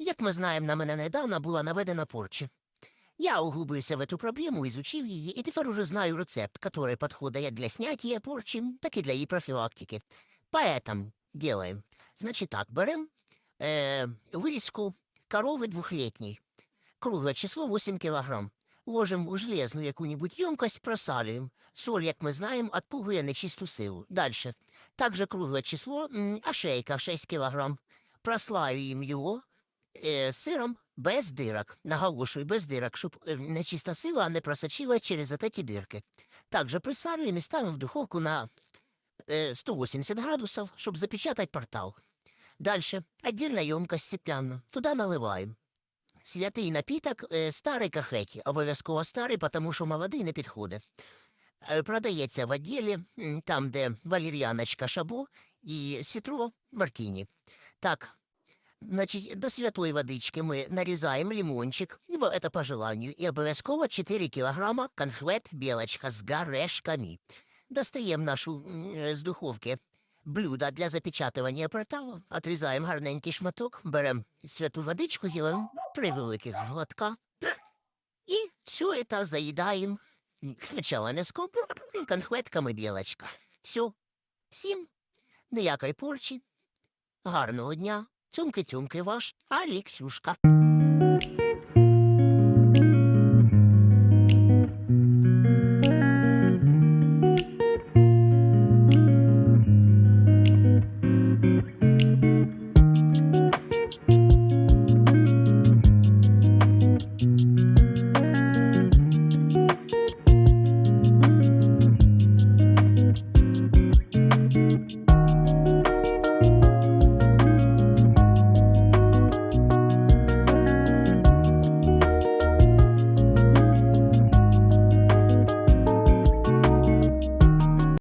Як ми знаємо, на мене недавно була наведена порча. Я углубился в эту проблему, изучив її, і тепер уже знаю рецепт, который подходит як для снятия порчи, так и для її профилактики. Поэтому делаем. Значит так, берем э, вырезку коровы двухлетней. Круглое число 8 килограмм. Ложим у железну яку-нибудь ємкость, просалюємо. Соль, як ми знаємо, отпугує нечисту силу. Дальше. Также круглое число, м, ошейка 6 килограмм. Прослаюємо його е, сиром без дирок. Наголошую, без дирок, щоб е, нечиста сила не просочила через от эти дирки. Также присалюємо і ставимо в духовку на э, 180 градусов, чтобы запечатать портал. Дальше. Отдельная емкость стеклянная. Туда наливаем. Святий напіток е, старий кахеті. Обов'язково старий, тому що молодий не підходить. Е, Продається в відділі, м, там, де валер'яночка шабо і сітро мартіні. Так, значить, до святої водички ми нарізаємо лимончик, либо это по желанию, і обов'язково 4 кілограма конхвет білочка з горешками. Достаємо нашу м, е, з духовки блюдо для запечатывания портала, отрезаем гарненький шматок, берем святу водичку, делаем три великих глотка. И все это заедаем м, сначала мяском, конфетками білочка. Все. Всім ніякої порчі. Гарного дня. Цюмки-цюмки ваш Аліксюшка.